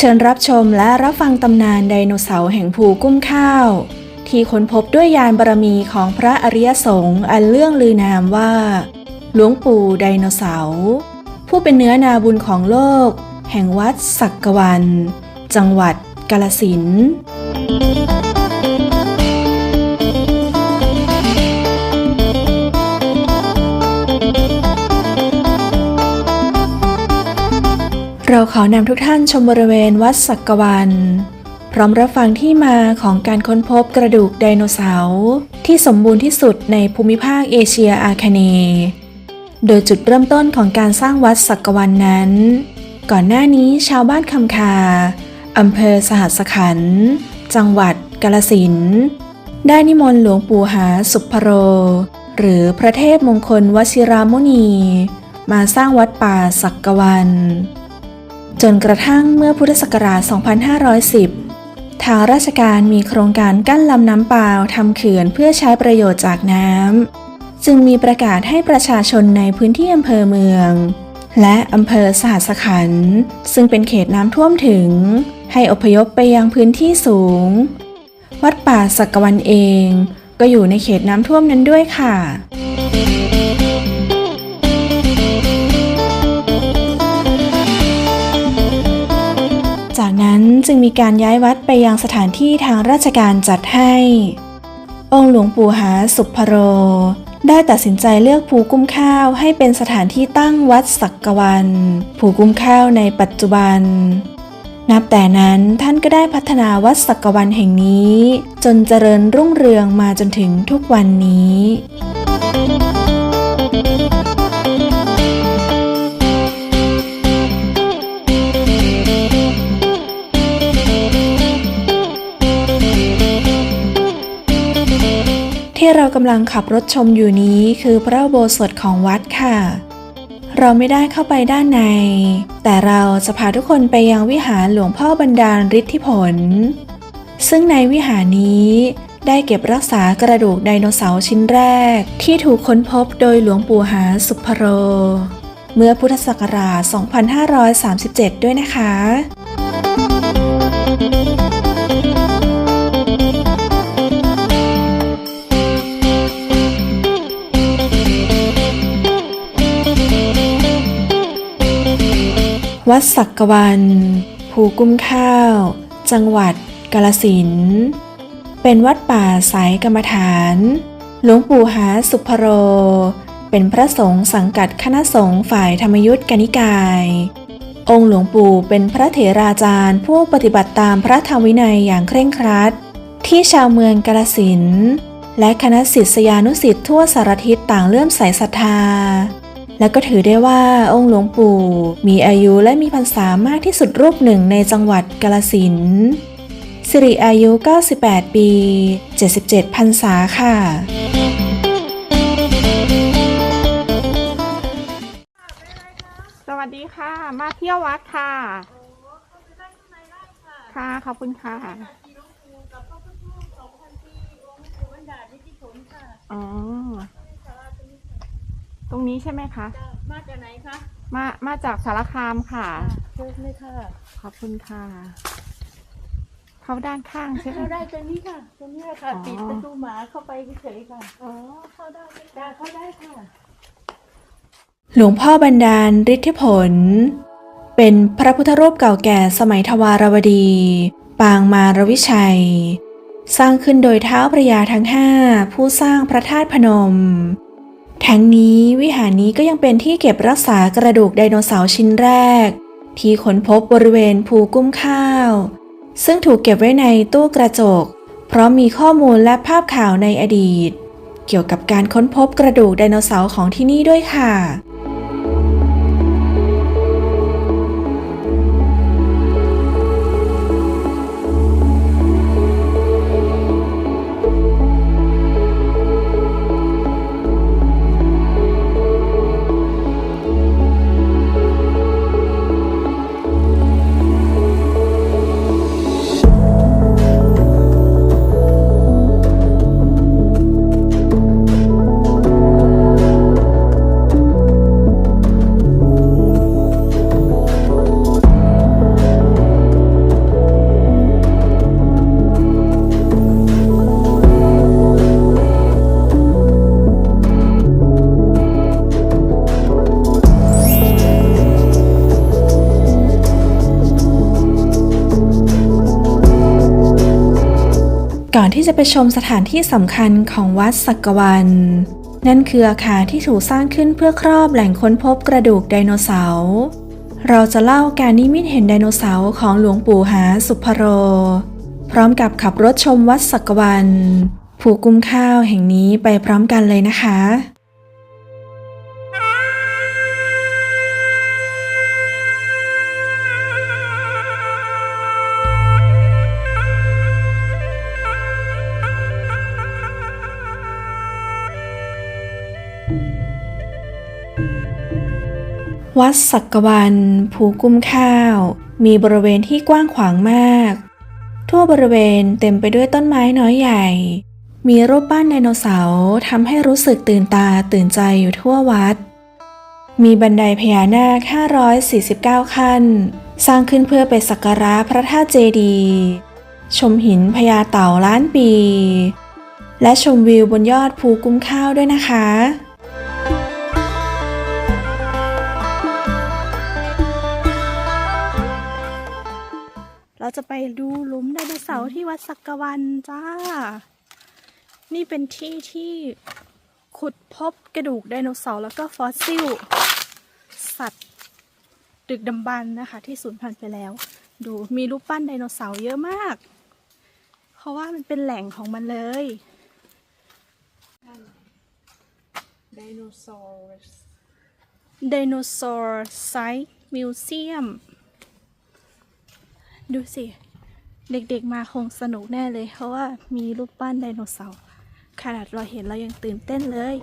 เชิญรับชมและรับฟังตำนานไดโนเสาร์แห่งภูกุ้มข้าว ที่ค้นพบด้วยยานบารมีของพระอริยสงฆ์อันเลื่องลือนามว่า หลวงปู่ไดโนเสาร์ผู้เป็นเนื้อนาบุญของโลก แห่งวัดสักกวัน จังหวัดกาลสิน เราขอนำทุกท่านชมบริเวณวัดสักกวัน พร้อมรับฟังที่มาของการค้นพบกระดูกไดโนเสาร์ที่สมบูรณ์ที่สุดในภูมิภาคเอเชียอาคเนย์โดยจุดเริ่มต้นของการสร้างวัดสักกวันนั้น ก่อนหน้านี้ชาวบ้านคำคาอำเภอสหัสขันธ์จังหวัดกาลสิน ได้นิมนต์หลวงปู่หาสุพโร หรือพระเทพมงคลวชิรามุนี มาสร้างวัดป่าสักกวัน จนกระทั่งเมื่อพุทธศักราช 2510 ทางราชการมีโครงการกั้นลำน้ำเปล่าทำเขื่อนเพื่อใช้ประโยชน์จากน้ำ จึงมีประกาศให้ประชาชนในพื้นที่อำเภอเมือง และอำเภอสหัสขันธ์ซึ่งเป็นเขตน้ำท่วมถึง ให้อพยพไปยังพื้นที่สูง วัดป่าสักกวันเอง ก็อยู่ในเขตน้ำท่วมนั้นด้วยค่ะ จึงมีการย้ายวัดไปยังสถานที่ทางราชการจัดให้ องค์หลวงปู่หาสุพโร ได้ตัดสินใจเลือกภูกุ้มข้าวให้เป็นสถานที่ตั้งวัดสักกวัน ภูกุ้มข้าวในปัจจุบัน นับแต่นั้นท่านก็ได้พัฒนาวัดสักกวันแห่งนี้ จนเจริญรุ่งเรืองมาจนถึงทุกวันนี้ เรากำลังขับรถชมอยู่นี้คือพระอุโบสถของวัดค่ะ เราไม่ได้เข้าไปด้านใน แต่เราจะพาทุกคนไปยังวิหารหลวงพ่อบรรดาลฤทธิผล ซึ่งในวิหารนี้ได้เก็บรักษากระดูกไดโนเสาร์ชิ้นแรก ที่ถูกค้นพบโดยหลวงปู่หาสุพโร เมื่อพุทธศักราช 2537 ด้วยนะคะ วัดสักกวัน ภูกุ้มข้าว จังหวัดกาลสิน เป็นวัดป่าสายกรรมฐาน หลวงปู่หาสุพโร เป็นพระสงฆ์สังกัดคณะสงฆ์ฝ่ายธรรมยุทธกนิกาย องค์หลวงปู่เป็นพระเถราจารย์ผู้ปฏิบัติตามพระธรรมวินัยอย่างเคร่งครัด ที่ชาวเมืองกาลสินและคณะศิษยานุศิษย์ทั่วสารทิศต่างเลื่อมใสศรัทธา และก็ถือได้ว่าองค์หลวงปู่มีอายุและมีพรรษามากที่สุดรูปหนึ่งในจังหวัดกาลสินสิริอายุ 98 ปี 77 พรรษาค่ะ สวัสดีค่ะ มาเที่ยววัดค่ะ ค่ะ ขอบคุณค่ะ อ๋อ ตรงนี้ใช่ไหมคะ มาจากไหนคะ มามาจากสารคามค่ะ เชิญเลยค่ะ ขอบคุณค่ะ เขาด้านข้างใช่ไหม เข้าได้ตรงนี้ค่ะ ตรงนี้ค่ะ อ๋อ ปิดประตูหมาเข้าไปเฉยๆค่ะ อ๋อ เข้าได้จ้าเข้าได้ค่ะ หลวงพ่อบรรดาลฤทธิผล เป็นพระพุทธรูปเก่าแก่สมัยทวารวดี ปางมารวิชัย สร้างขึ้นโดยเท้าพระยาทั้งห้าผู้สร้างพระธาตุพนม ทั้งนี้วิหารนี้ก็ยังเป็นที่เก็บรักษากระดูกไดโนเสาร์ชิ้นแรก ที่ค้นพบบริเวณภูกุ้มข้าว ซึ่งถูกเก็บไว้ในตู้กระจก เพราะมีข้อมูลและภาพข่าวในอดีต เกี่ยวกับการค้นพบกระดูกไดโนเสาร์ของที่นี่ด้วยค่ะ ก่อนที่จะไปชมสถานที่สำคัญของวัดสักกวัน นั่นคืออาคารที่ถูกสร้างขึ้นเพื่อครอบแหล่งค้นพบกระดูกไดโนเสาร์เราจะเล่าการนิมิตเห็นไดโนเสาร์ของหลวงปู่หาสุพโร พร้อมกับขับรถชมวัดสักกวัน ผูกุมข้าวแห่งนี้ไปพร้อมกันเลยนะคะ วัดสักกวัน ภูกุ้มข้าว มีบริเวณที่กว้างขวางมาก ทั่วบริเวณเต็มไปด้วยต้นไม้น้อยใหญ่ มีรูปปั้นไดโนเสาร์ทำให้รู้สึกตื่นตาตื่นใจอยู่ทั่ววัด มีบันไดพญานาค 549 ขั้น สร้างขึ้นเพื่อไปสักการะพระธาตุเจดีย์ชมหินพญาเต่าล้านปี และชมวิวบนยอดภูกุ้มข้าวด้วยนะคะ เราจะไปดูหลุมไดโนเสาร์ที่วัดสักกวันจ้า นี่เป็นที่ที่ขุดพบกระดูกไดโนเสาร์แล้วก็ฟอสซิล สัตว์ ดึกดำบรรพ์นะคะ ที่สูญพันธุ์ไปแล้ว ดูมีรูปปั้นไดโนเสาร์เยอะมาก เพราะว่ามันเป็นแหล่งของมันเลยไดโนเสาร์ไดโนเสาร์ไซต์มิวเซียม ดูสิ เด็กๆมาคงสนุกแน่เลย เพราะว่ามีรูปปั้นไดโนเสาร์ขนาดเราเห็นเรายังตื่นเต้นเลย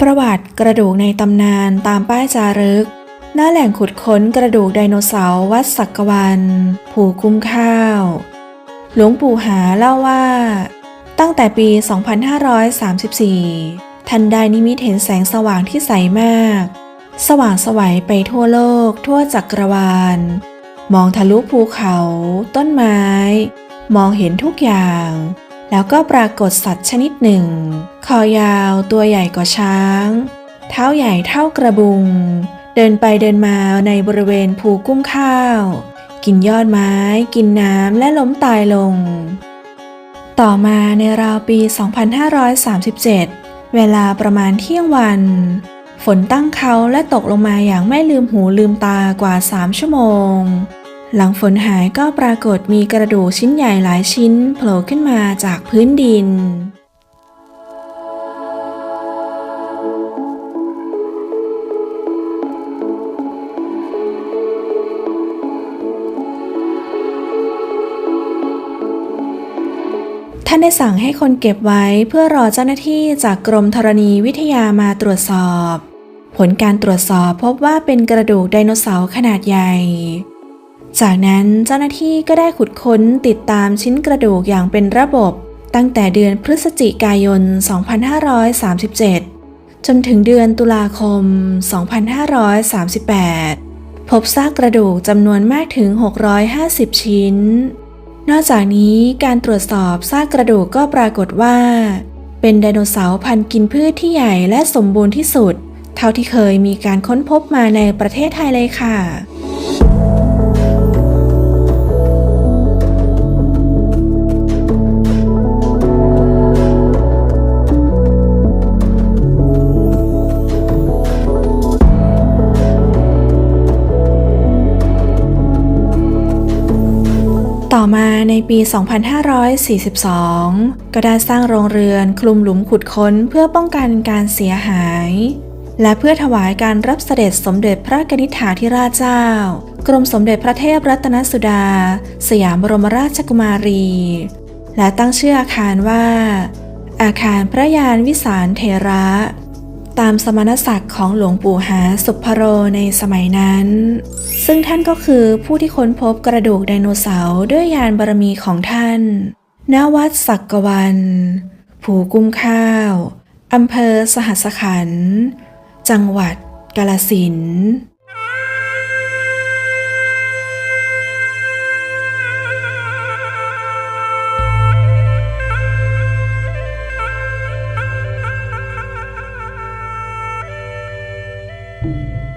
ประวัติกระดูกในตำนานตามป้ายจารึก หน้าแหล่งขุดค้นกระดูกไดโนเสาร์วัดสักกวันผูคุ้มข้าว หลวงปู่หาเล่าว่า ตั้งแต่ปี 2534 ท่านได้นิมิตเห็นแสงสว่างที่ใสมาก สว่างสวัยไปทั่วโลก ทั่วจักรวาล มองทะลุภูเขา ต้นไม้ มองเห็นทุกอย่าง แล้วก็ปรากฏสัตว์ชนิดหนึ่ง คอยาวตัวใหญ่กว่าช้าง เท้าใหญ่เท่ากระบุง เดินไปเดินมาในบริเวณภูกุ้มข้าว กินยอดไม้ กินน้ำและล้มตายลง ต่อมาในราวปี 2537 เวลาประมาณเที่ยงวัน ฝนตั้งเขาและตกลงมาอย่างไม่ลืมหูลืมตากว่า 3 ชั่วโมง หลังฝนหายก็ปรากฏมีกระดูกชิ้นใหญ่หลายชิ้นโผล่ขึ้นมาจากพื้นดิน ท่านได้สั่งให้คนเก็บไว้เพื่อรอเจ้าหน้าที่จากกรมธรณีวิทยามาตรวจสอบ ผลการตรวจสอบพบว่าเป็นกระดูกไดโนเสาร์ขนาดใหญ่ จากนั้นเจ้าหน้าที่ก็ได้ขุดค้นติดตามชิ้นกระดูกอย่างเป็นระบบ ตั้งแต่เดือนพฤศจิกายน 2537 จนถึงเดือนตุลาคม 2538 พบซากกระดูกจำนวนมากถึง 650 ชิ้น นอกจากนี้การตรวจสอบซากกระดูกก็ปรากฏว่า เป็นไดโนเสาร์พันธุ์กินพืชที่ใหญ่และสมบูรณ์ที่สุด เท่าที่เคยมีการค้นพบมาในประเทศไทยเลยค่ะ ในปี 2542 ก็ได้สร้างโรงเรือนคลุมหลุมขุดค้นเพื่อป้องกันการเสียหาย และเพื่อถวายการรับเสด็จสมเด็จพระกนิษฐาธิราชเจ้า กรมสมเด็จพระเทพรัตนสุดา สยามบรมราชกุมารี และตั้งชื่ออาคารว่า อาคารพระยานวิสารเทระ ตามสมณศักดิ์ของหลวงปู่หาสุพโรในสมัยนั้น ซึ่งท่านก็คือผู้ที่ค้นพบกระดูกไดโนเสาร์ด้วยยานบารมีของท่านณวัดสักกวัน ผูกุ้มข้าวอำเภอสหัสขัน จังหวัดกาลสิน Música